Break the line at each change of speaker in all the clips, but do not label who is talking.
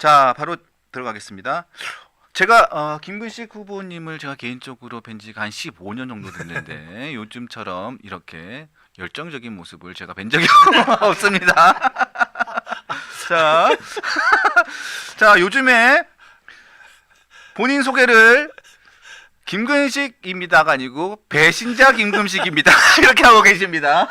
자, 바로 들어가겠습니다. 제가 어, 김근식 후보님을 제가 개인적으로 뵌 지가 한 15년 정도 됐는데 요즘처럼 이렇게 열정적인 모습을 제가 뵌 적이 없습니다. 자, 자 요즘에 본인 소개를 김근식입니다가 아니고 배신자 김금식입니다. 이렇게 하고 계십니다.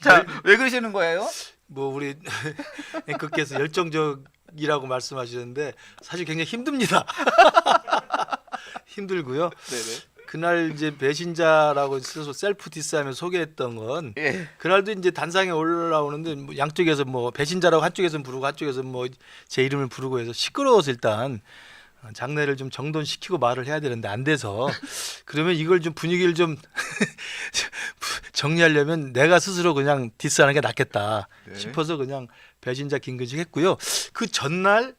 자, 왜 그러시는 거예요?
뭐 우리 앵커께서 열정적이라고 말씀하시는데 사실 굉장히 힘듭니다. 힘들고요.
네네.
그날 이제 배신자라고 스스로 셀프 디스하며 소개했던 건
예.
그날도 이제 단상에 올라오는데 뭐 양쪽에서 뭐 배신자라고 한쪽에서는 부르고 한쪽에서 뭐 제 이름을 부르고 해서 시끄러워서 일단 장례를 좀 정돈시키고 말을 해야 되는데 안 돼서 그러면 이걸 좀 분위기를 좀 정리하려면 내가 스스로 그냥 디스하는 게 낫겠다
네.
싶어서 그냥 배신자 김근식 했고요. 그 전날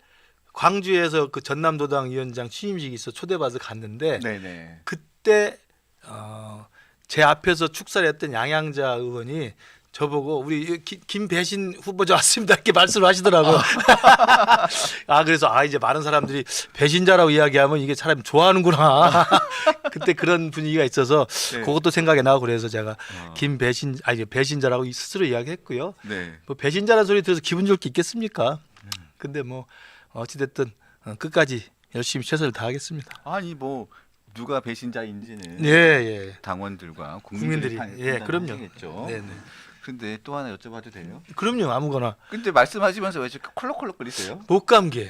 광주에서 그 전남도당 위원장 취임식이 있어 초대받아서 갔는데
네네.
그때 어, 제 앞에서 축사를 했던 양양자 의원이 저보고 우리 기- 김배신 후보자 왔습니다 이렇게 말씀을 하시더라고요. 아 그래서 아 이제 많은 사람들이 배신자라고 이야기하면 이게 사람이 좋아하는구나. 그때 그런 분위기가 있어서
네.
그것도 생각이 나고 그래서 제가
어.
김배신 아니 배신자라고 스스로 이야기했고요.
네.
뭐 배신자라는 소리 들어서 기분 좋을 게 있겠습니까? 근데 뭐 어찌 됐든 어, 끝까지 열심히 최선을 다하겠습니다.
아니 뭐 누가 배신자인지는
예 예.
당원들과
국민들이
국민들이
예 그럼요.
겠죠
네네.
근데 또 하나 여쭤봐도 돼요?
그럼요 아무거나
근데 말씀하시면서 왜 이렇게 콜록콜록거리세요?
목감기.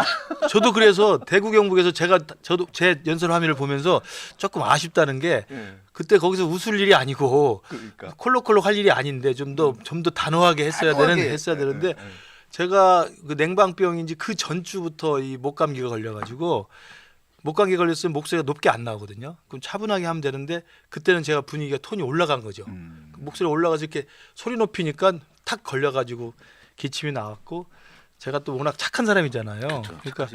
저도 그래서 대구 경북에서 제가 저도 제 연설 화면을 보면서 조금 아쉽다는 게
예.
그때 거기서 웃을 일이 아니고
그러니까
콜록콜록 할 일이 아닌데 좀 더 좀 더 단호하게 했어야
단호하게.
되는 했어야
예,
되는데
예, 예.
제가 그 냉방병인지 그 전주부터 이 목 감기가 걸려가지고 목감기 걸렸으면 목소리가 높게 안 나오거든요. 그럼 차분하게 하면 되는데 그때는 제가 분위기가 톤이 올라간 거죠.
음.
목소리 올라가서 이렇게 소리 높이니까 탁 걸려가지고 기침이 나왔고 제가 또 워낙 착한 사람이잖아요.
그렇죠.
그러니까.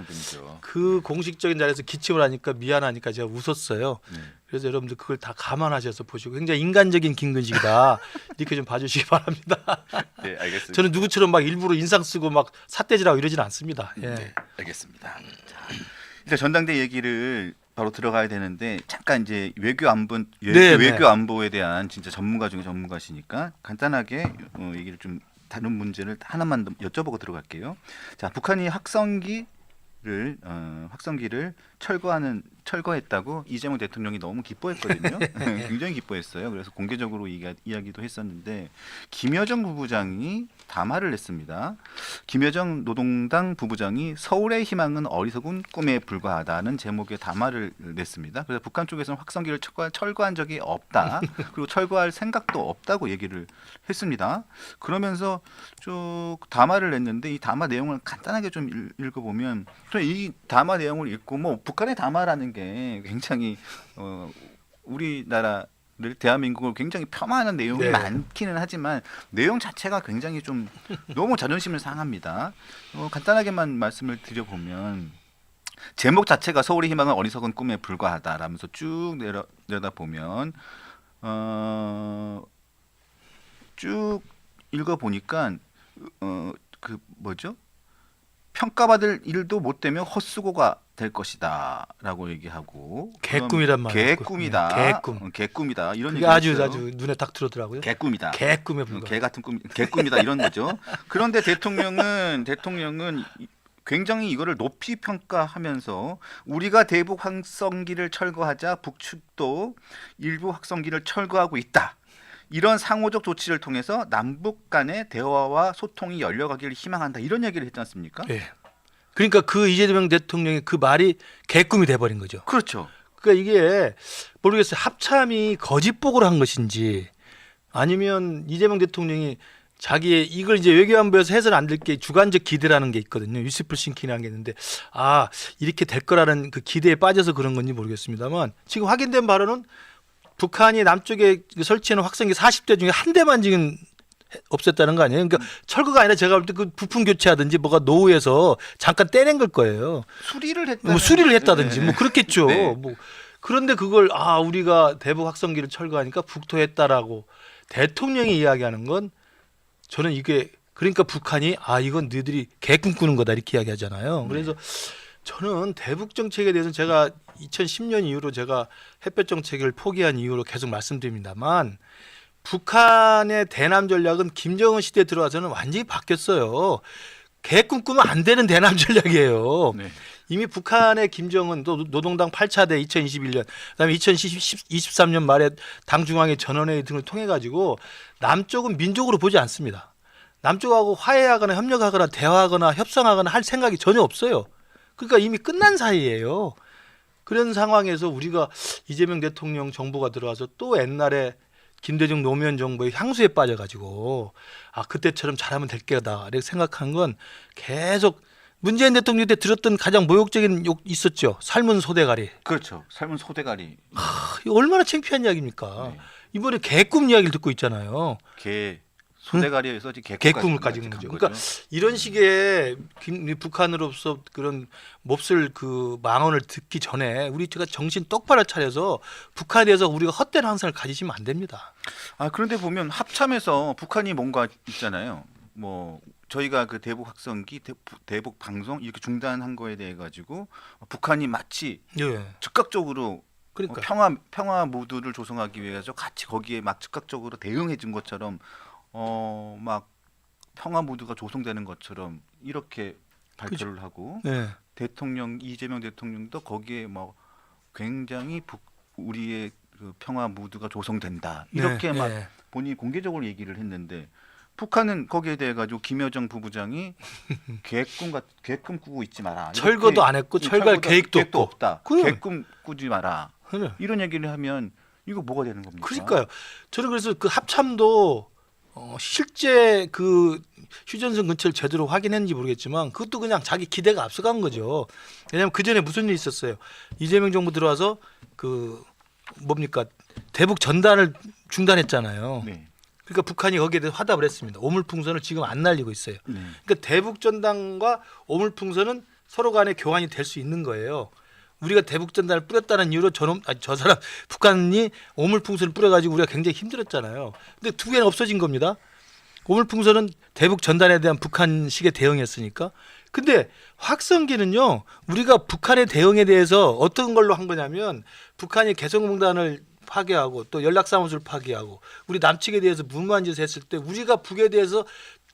그 공식적인 자리에서 기침을 하니까 미안하니까 제가 웃었어요.
네.
그래서 여러분들 그걸 다 감안하셔서 보시고 굉장히 인간적인 김근식이다 이렇게 좀 봐주시기 바랍니다.
네, 알겠습니다.
저는 누구처럼 막 일부러 인상 쓰고 막 삿대질하고 이러진 않습니다. 예.
네, 알겠습니다. 자, 일단 전당대 얘기를 바로 들어가야 되는데 잠깐 이제 외교 안보 외,
네,
외교
네.
안보에 대한 진짜 전문가 중에 전문가시니까 간단하게 어, 얘기를 좀 다른 문제를 하나만 더 여쭤보고 들어갈게요. 자, 북한이 확성기를 어, 확성기를 철거하는 철거했다고 이재명 대통령이 너무 기뻐했거든요. 굉장히 기뻐했어요. 그래서 공개적으로 이야, 이야기도 했었는데 김여정 부부장이 담화를 냈습니다. 김여정 노동당 부부장이 서울의 희망은 어리석은 꿈에 불과하다는 제목의 담화를 냈습니다. 그래서 북한 쪽에서는 확성기를 철거, 철거한 적이 없다. 그리고 철거할 생각도 없다고 얘기를 했습니다. 그러면서 쭉 담화를 냈는데 이 담화 내용을 간단하게 좀 읽- 읽어보면 또이 담화 내용을 읽고 뭐 북 한의 담화라는 게 굉장히 어, 우리나라 를 대한민국을 굉장히 폄하하는 내용이
네.
많기는 하지만 내용 자체가 굉장히 좀 너무 자존심을 상합니다. 어, 간단하게만 말씀을 드려보면 제목 자체가 서울의 희망은 어리석은 꿈에 불과하다라면서 쭉 내려 내다 보면 어, 쭉 읽어 보니까 어, 그 뭐죠? 평가받을 일도 못 되면 헛수고가 될 것이다라고 얘기하고
개꿈이란.
음, 개꿈이다.
네, 개꿈.
어, 개꿈이다. 이런 얘기
아주 아주 눈에 딱 들어오더라고요.
개꿈이다.
개꿈에
어,
불과.
개 같은 꿈, 개꿈이다 이런 거죠. 그런데 대통령은 대통령은 이- 굉장히 이거를 높이 평가하면서 우리가 대북 확성기를 철거하자 북측도 일부 확성기를 철거하고 있다. 이런 상호적 조치를 통해서 남북 간의 대화와 소통이 열려가기를 희망한다. 이런 얘기를 했지 않습니까?
예. 그러니까 그 이재명 대통령의 그 말이 개꿈이 돼버린 거죠.
그렇죠.
그러니까 이게 모르겠어요. 합참이 거짓복을 한 것인지 아니면 이재명 대통령이 자기의 이걸 이제 외교안보에서 해서는 안 될 게 주관적 기대라는 게 있거든요. 유스풀 싱킹이라는 게 있는데 아 이렇게 될 거라는 그 기대에 빠져서 그런 건지 모르겠습니다만 지금 확인된 바로는 북한이 남쪽에 설치해 놓은 확성기 40대 중에 한 대만 지금 없앴다는 거 아니에요? 그러니까 철거가 아니라 제가 볼 때 그 부품 교체하든지 뭐가 노후에서 잠깐 떼낸 걸 거예요.
수리를 했다.
뭐 수리를 했다든지 뭐 그렇겠죠.
네.
뭐 그런데 그걸 아 우리가 대북 확성기를 철거하니까 북토했다라고 대통령이 이야기하는 건 저는 이게 그러니까 북한이 아 이건 너희들이 개 꿈 꾸는 거다 이렇게 이야기하잖아요. 그래서 저는 대북 정책에 대해서는 제가 2010년 이후로 제가 햇볕 정책을 포기한 이후로 계속 말씀드립니다만 북한의 대남 전략은 김정은 시대에 들어와서는 완전히 바뀌었어요. 개 꿈 꾸면 안 되는 대남 전략이에요.
네.
이미 북한의 김정은 또 노동당 8차 대 2021년 그다음에 2023년 말에 당 중앙의 전원회의 등을 통해 가지고 남쪽은 민족으로 보지 않습니다. 남쪽하고 화해하거나 협력하거나 대화하거나 협상하거나 할 생각이 전혀 없어요. 그러니까 이미 끝난 사이예요. 그런 상황에서 우리가 이재명 대통령 정부가 들어와서 또 옛날에 김대중 노무현 정부의 향수에 빠져가지고 아 그때처럼 잘하면 될 게다 이렇게 생각한 건 계속 문재인 대통령 때 들었던 가장 모욕적인 욕 있었죠. 삶은 소대가리.
그렇죠. 삶은 소대가리,
하, 얼마나 창피한 이야기입니까?
네.
이번에 개꿈 이야기를 듣고 있잖아요.
개 소대가리에서 개꿈까지
개꿈을까지 간간
거죠.
그러니까 이런 식의 김- 북한으로서 그런 몹쓸 그 망언을 듣기 전에 우리 제가 정신 똑바로 차려서 북한에 대해서 우리가 헛된 항상을 가지시면 안 됩니다.
아 그런데 보면 합참에서 북한이 뭔가 있잖아요. 뭐 저희가 그 대북 확성기 대, 대북 방송 이렇게 중단한 거에 대해 가지고 북한이 마치
예.
즉각적으로
그러니까
어, 평화 평화 무드를 조성하기 위해서 같이 거기에 막 즉각적으로 대응해 준 것처럼 어 막 평화 무드가 조성되는 것처럼 이렇게 발표를 하고
예.
대통령 이재명 대통령도 거기에 뭐 굉장히 북, 우리의 그 평화 무드가 조성된다 이렇게
네,
막
예.
본인이 공개적으로 얘기를 했는데 북한은 거기에 대해 가지고 김여정 부부장이 계획꿈 같 계획꿈 꾸고 있지 마라.
철거도 안 했고 철거할 계획도 없고.
없다.
그래.
계획꿈 꾸지 마라.
그래.
이런 얘기를 하면 이거 뭐가 되는 겁니까?
그러니까요. 저는 그래서 그 합참도 어, 실제 그 휴전선 근처를 제대로 확인했는지 모르겠지만 그것도 그냥 자기 기대가 앞서간 거죠. 왜냐하면 그 전에 무슨 일이 있었어요. 이재명 정부 들어와서 그 뭡니까 대북 전단을 중단했잖아요.
네.
그러니까 북한이 거기에 대해서 화답을 했습니다. 오물풍선을 지금 안 날리고 있어요.
네.
그러니까 대북 전단과 오물풍선은 서로 간에 교환이 될 수 있는 거예요. 우리가 대북 전단을 뿌렸다는 이유로 저놈 아니 저 사람 북한이 오물풍선을 뿌려가지고 우리가 굉장히 힘들었잖아요. 근데 두 개는 없어진 겁니다. 오물풍선은 대북 전단에 대한 북한식의 대응이었으니까. 근데 확성기는요 우리가 북한의 대응에 대해서 어떤 걸로 한 거냐면 북한이 개성공단을 파괴하고 또 연락사무소를 파괴하고 우리 남측에 대해서 무모한 짓을 했을 때 우리가 북에 대해서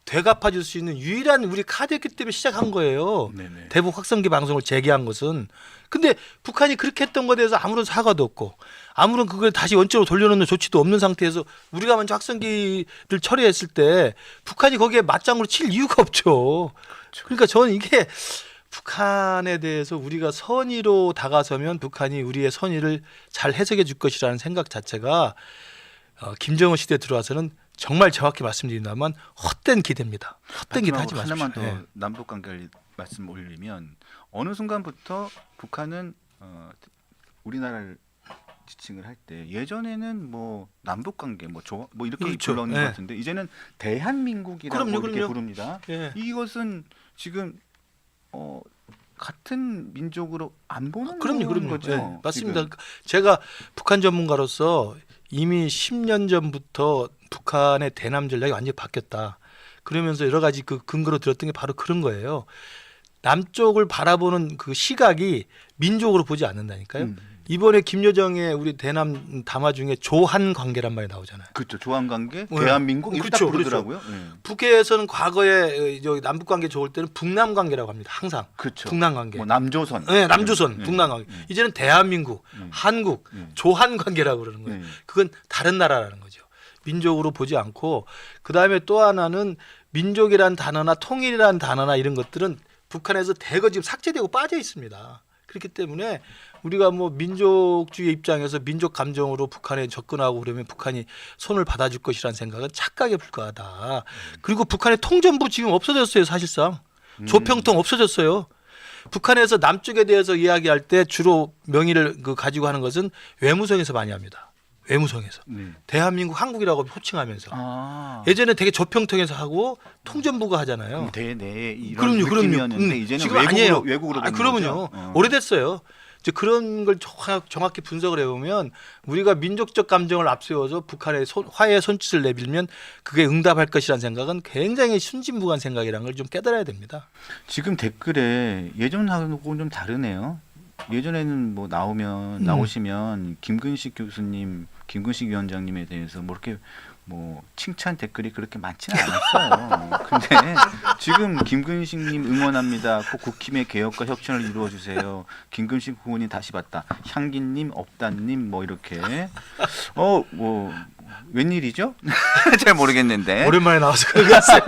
되갚아 줄 수 있는 유일한 우리 카드였기 때문에 시작한 거예요.
네네.
대북 확성기 방송을 재개한 것은 근데 북한이 그렇게 했던 것에 대해서 아무런 사과도 없고 아무런 그걸 다시 원점으로 돌려놓는 조치도 없는 상태에서 우리가 먼저 확성기를 처리했을 때 북한이 거기에 맞장구를 칠 이유가 없죠. 그러니까 저는 이게 북한에 대해서 우리가 선의로 다가서면 북한이 우리의 선의를 잘 해석해 줄 것이라는 생각 자체가 어, 김정은 시대에 들어와서는 정말 정확히 말씀드린다면 헛된 기대입니다. 헛된 기대 하지 마십시오.
하나만 더
예.
남북 관계를 말씀 올리면 어느 순간부터 북한은 어, 우리나라를 지칭을 할 때 예전에는 뭐 남북 관계 뭐, 조, 뭐 이렇게
그렇죠.
불렀는
예.
것 같은데 이제는 대한민국이라고
그럼요,
이렇게
그럼요.
부릅니다.
예.
이것은 지금 어, 같은 민족으로 안 보는
그럼요, 그럼요.
거죠.
예, 맞습니다.
지금.
제가 북한 전문가로서 이미 10년 전부터 북한의 대남 전략이 완전히 바뀌었다. 그러면서 여러 가지 그 근거로 들었던 게 바로 그런 거예요. 남쪽을 바라보는 그 시각이 민족으로 보지 않는다니까요.
음.
이번에 김여정의 우리 대남 담화 중에 조한 관계란 말이 나오잖아요.
그렇죠. 조한 관계,
네.
대한민국 이렇게
그렇죠,
딱 부르더라고요. 예.
북에서는 과거에 어, 남북 관계 좋을 때는 북남 관계라고 합니다. 항상
그렇죠.
북남 관계.
뭐 남조선.
네, 남조선,
예,
북남
예,
관계.
예.
이제는 대한민국,
음.
한국,
음.
조한 관계라고 그러는 거예요.
예.
그건 다른 나라라는 거죠. 민족으로 보지 않고 그 다음에 또 하나는 민족이란 단어나 통일이란 단어나 이런 것들은 북한에서 대거 지금 삭제되고 빠져 있습니다. 그렇기 때문에 우리가 뭐 민족주의 입장에서 민족 감정으로 북한에 접근하고 그러면 북한이 손을 받아줄 것이라는 생각은 착각에 불과하다. 그리고 북한의 통전부 지금 없어졌어요, 사실상.
음.
조평통 없어졌어요. 북한에서 남쪽에 대해서 이야기할 때 주로 명의를 그 가지고 하는 것은 외무성에서 많이 합니다. 외무성에서.
네.
대한민국 한국이라고 호칭하면서.
아.
예전에 되게 조평통에서 하고 통전부가 하잖아요.
대내 이런
그럼요, 그럼요. 음,
이제는
지금
외국으로
아니에요.
외국으로
아.
거죠? 어.
오래됐어요. 이제 그런 걸 정확- 정확 히 분석을 해보면 우리가 민족적 감정을 앞세워서 북한의 손, 화해 손짓을 내밀면 그게 응답할 것이라는 생각은 굉장히 순진무관 생각이라는 걸 좀 깨달아야 됩니다.
지금 댓글에 예전하고는 좀 다르네요. 예전에는 뭐 나오면
음.
나오시면 김근식 교수님, 김근식 위원장님에 대해서 뭐 이렇게 뭐 칭찬 댓글이 그렇게 많지는 않았어요. 근데 지금 김근식님 응원합니다. 꼭 국힘의 개혁과 혁신을 이루어 주세요. 김근식 후보님 다시 봤다. 향기님, 업다님 뭐 이렇게 어 뭐 웬일이죠? 잘 모르겠는데.
오랜만에 나와서 그러겠어요.